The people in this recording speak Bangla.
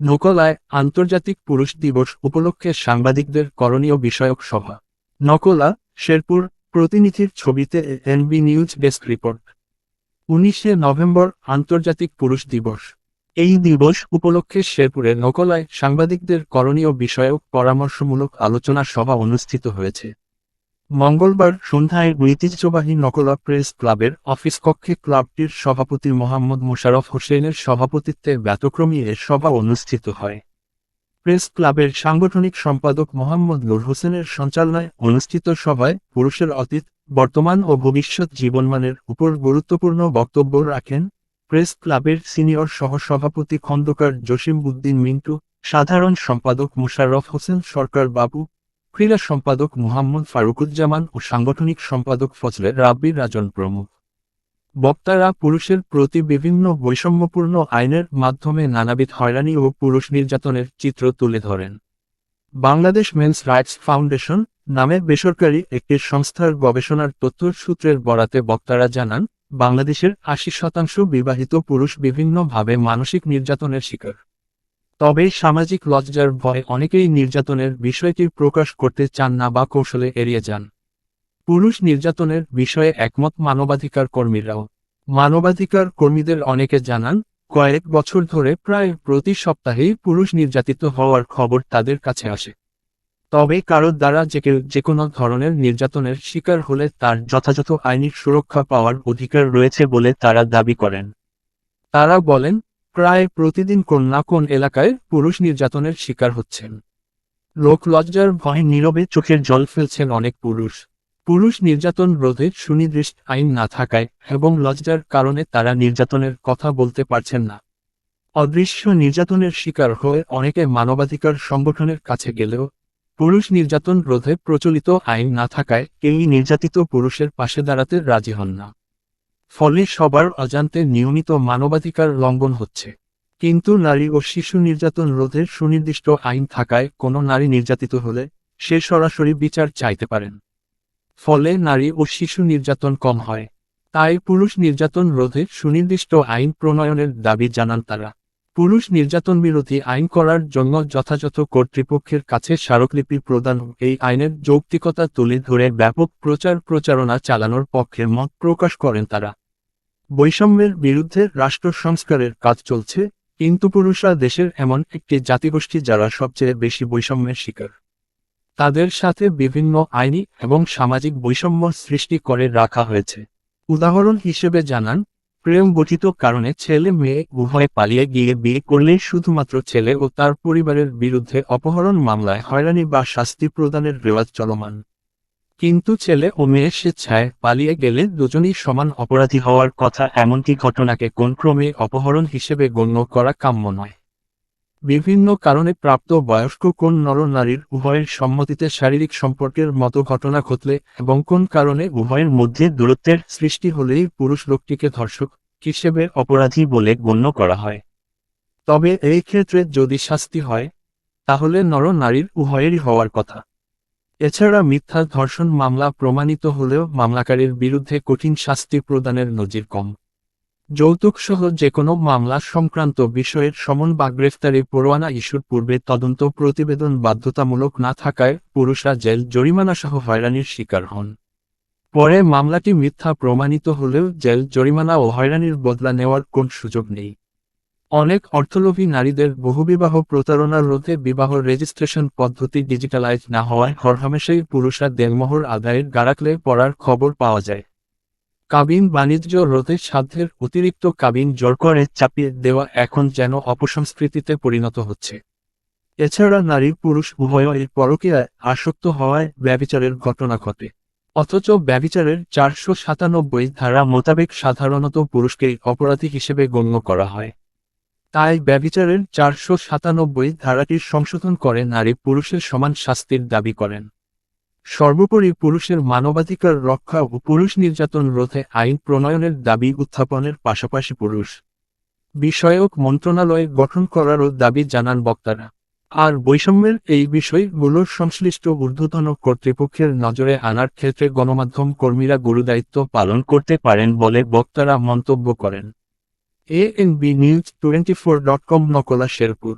নকলায় আন্তর্জাতিক পুরুষ দিবস উপলক্ষে সাংবাদিকদের করণীয় বিষয়ক সভা। নকলা, শেরপুর, প্রতিনিধির ছবিতে এনবি নিউজ ডেস্ক রিপোর্ট। উনিশে নভেম্বর আন্তর্জাতিক পুরুষ দিবস। এই দিবস উপলক্ষে শেরপুরে নকলায় সাংবাদিকদের করণীয় বিষয়ক পরামর্শমূলক আলোচনা সভা অনুষ্ঠিত হয়েছে। মঙ্গলবার সন্ধ্যায় ঐতিহ্যবাহী নকলা প্রেস ক্লাবের অফিস কক্ষে ক্লাবটির সভাপতি মোহাম্মদ মোশারফ হোসেনের সভাপতিত্বে ব্যতক্রমী এ সভা অনুষ্ঠিত হয়। প্রেস ক্লাবের সাংগঠনিক সম্পাদক মোহাম্মদ নুর হোসেনের সঞ্চালনায় অনুষ্ঠিত সভায় পুরুষের অতীত, বর্তমান ও ভবিষ্যৎ জীবনমানের উপর গুরুত্বপূর্ণ বক্তব্য রাখেন প্রেস ক্লাবের সিনিয়র সহসভাপতি খন্দকার জসিম উদ্দিন মিন্টু, সাধারণ সম্পাদক মুশাররফ হোসেন সরকার বাবু ক্রীড়া সম্পাদক মুহাম্মদ ফারুকুজ্জামান ও সাংগঠনিক সম্পাদক ফজলে রাব্বির রাজন প্রমুখ। বক্তারা পুরুষের প্রতি বিভিন্ন বৈষম্যপূর্ণ আইনের মাধ্যমে নানাবিধ হয়রানি ও পুরুষ নির্যাতনের চিত্র তুলে ধরেন। বাংলাদেশ মেন্স রাইটস ফাউন্ডেশন নামে বেসরকারি একটি সংস্থার গবেষণার তথ্য সূত্রের বরাতে বক্তারা জানান, বাংলাদেশের আশি শতাংশ বিবাহিত পুরুষ বিভিন্নভাবে মানসিক নির্যাতনের শিকার। তবে সামাজিক লজ্জার ভয়ে অনেকেই নির্যাতনের বিষয়টি প্রকাশ করতে চান না বা কৌশলে এড়িয়ে যান। পুরুষ নির্যাতনের বিষয়ে একমত মানবাধিকার কর্মীরাও। মানবাধিকার কর্মীদের অনেকে জানান, কয়েক বছর ধরে প্রায় প্রতি সপ্তাহেই পুরুষ নির্যাতিত হওয়ার খবর তাদের কাছে আসে। তবে কারোর দ্বারা যে কেউ যে কোনো ধরনের নির্যাতনের শিকার হলে তার যথাযথ আইনি সুরক্ষা পাওয়ার অধিকার রয়েছে বলে তারা দাবি করেন। তারা বলেন প্রায় প্রতিদিন কোন না কোন এলাকায় পুরুষ নির্যাতনের শিকার হচ্ছেন। লোক লজ্জার ভয়ে নীরবে চোখের জল ফেলছেন অনেক পুরুষ। পুরুষ নির্যাতন রোধে সুনির্দিষ্ট আইন না থাকায় এবং লজ্জার কারণে তারা নির্যাতনের কথা বলতে পারছেন না। অদৃশ্য নির্যাতনের শিকার হয়ে অনেকে মানবাধিকার সংগঠনের কাছে গেলেও পুরুষ নির্যাতন রোধে প্রচলিত আইন না থাকায় কেউই নির্যাতিত পুরুষের পাশে দাঁড়াতে রাজি হন না। ফলে সবার অজান্তে নিয়মিত মানবাধিকার লঙ্ঘন হচ্ছে। কিন্তু নারী ও শিশু নির্যাতন রোধের সুনির্দিষ্ট আইন থাকায় কোনো নারী নির্যাতিত হলে সে সরাসরি বিচার চাইতে পারেন। ফলে নারী ও শিশু নির্যাতন কম হয়। তাই পুরুষ নির্যাতন রোধে সুনির্দিষ্ট আইন প্রণয়নের দাবি জানান তারা। পুরুষ নির্যাতন বিরোধী আইন করার জন্য যথাযথ কর্তৃপক্ষের কাছে স্মারকলিপি প্রদান এই আইনের যৌক্তিকতা তুলে ধরে ব্যাপক প্রচার প্রচারণা চালানোর পক্ষে মত প্রকাশ করেন তারা। বৈষম্যের বিরুদ্ধে রাষ্ট্র সংস্কারের কাজ চলছে, কিন্তু পুরুষরা দেশের এমন একটি জাতিগোষ্ঠী যারা সবচেয়ে বেশি বৈষম্যের শিকার। তাদের সাথে বিভিন্ন আইনি এবং সামাজিক বৈষম্য সৃষ্টি করে রাখা হয়েছে। উদাহরণ হিসেবে জানান, প্রেম গঠিত কারণে ছেলে মেয়ে উভয়ে পালিয়ে গিয়ে বিয়ে করলে শুধুমাত্র ছেলে ও তার পরিবারের বিরুদ্ধে অপহরণ মামলায় হয়রানি বা শাস্তি প্রদানের রেওয়াজ চলমান। কিন্তু ছেলে ও মেয়ে স্বেচ্ছায় পালিয়ে গেলে দুজনই সমান অপরাধী হওয়ার কথা এমনকি ঘটনাকে কোন ক্রমে অপহরণ হিসেবে গণ্য করা কাম্য নয়। বিভিন্ন কারণে প্রাপ্ত বয়স্ক কোন নরনারীর উভয়ের সম্মতিতে শারীরিক সম্পর্কের মতো ঘটনা ঘটলে এবং কোন কারণে উভয়ের মধ্যে দূরত্বের সৃষ্টি হলেই পুরুষ লোকটিকে ধর্ষক হিসেবে অপরাধী বলে গণ্য করা হয়। তবে এই ক্ষেত্রে যদি শাস্তি হয়, তাহলে নর নারীর উভয়েরই হওয়ার কথা। এছাড়া মিথ্যা ধর্ষণ মামলা প্রমাণিত হলেও মামলাকারীর বিরুদ্ধে কঠিন শাস্তি প্রদানের নজির কম। যৌতুকসহ যে কোনো মামলা সংক্রান্ত বিষয়ের সমন বা গ্রেফতারি পরোয়ানা ইস্যুর পূর্বে তদন্ত প্রতিবেদন বাধ্যতামূলক না থাকায় পুরুষরা জেল জরিমানাসহ হয়রানির শিকার হন। পরে মামলাটি মিথ্যা প্রমাণিত হলেও জেল জরিমানা ও হয়রানির বদলা নেওয়ার কোন সুযোগ নেই। অনেক অর্থলোভী নারীদের বহুবিবাহ প্রতারণা রোধে বিবাহ রেজিস্ট্রেশন পদ্ধতি ডিজিটালাইজ না হওয়ায় হরহামেশাই পুরুষরা দেলমোহর আদায়ের গারাকলে পড়ার খবর পাওয়া যায়। কাবিন বাণিজ্য রোধে সাধ্যের অতিরিক্ত কাবিন জোর করে চাপিয়ে দেওয়া এখন যেন অপসংস্কৃতিতে পরিণত হচ্ছে। এছাড়া নারী পুরুষ উভয়ের পরকীয়ায় আসক্ত হওয়ায় ব্যবিচারের ঘটনা ঘটে। অথচ ব্যবিচারের চারশো সাতানব্বই ধারা মোতাবেক সাধারণত পুরুষকেই অপরাধী হিসেবে গণ্য করা হয়। তাই ব্যবিচারের চারশো সাতানব্বই ধারাটির সংশোধন করে নারী পুরুষের সমান শাস্তির দাবি করেন। সর্বোপরি পুরুষের মানবাধিকার রক্ষা ও পুরুষ নির্যাতন রোধে আইন প্রণয়নের দাবি উত্থাপনের পাশাপাশি পুরুষ বিষয়ক মন্ত্রণালয় গঠন করারও দাবি জানান বক্তারা। আর বৈষম্যের এই বিষয়গুলোর সংশ্লিষ্ট ঊর্ধ্বতন কর্তৃপক্ষের নজরে আনার ক্ষেত্রে গণমাধ্যম কর্মীরা গুরুদায়িত্ব পালন করতে পারেন বলে বক্তারা মন্তব্য করেন। A N B news twenty four dot com Nakla Sherpur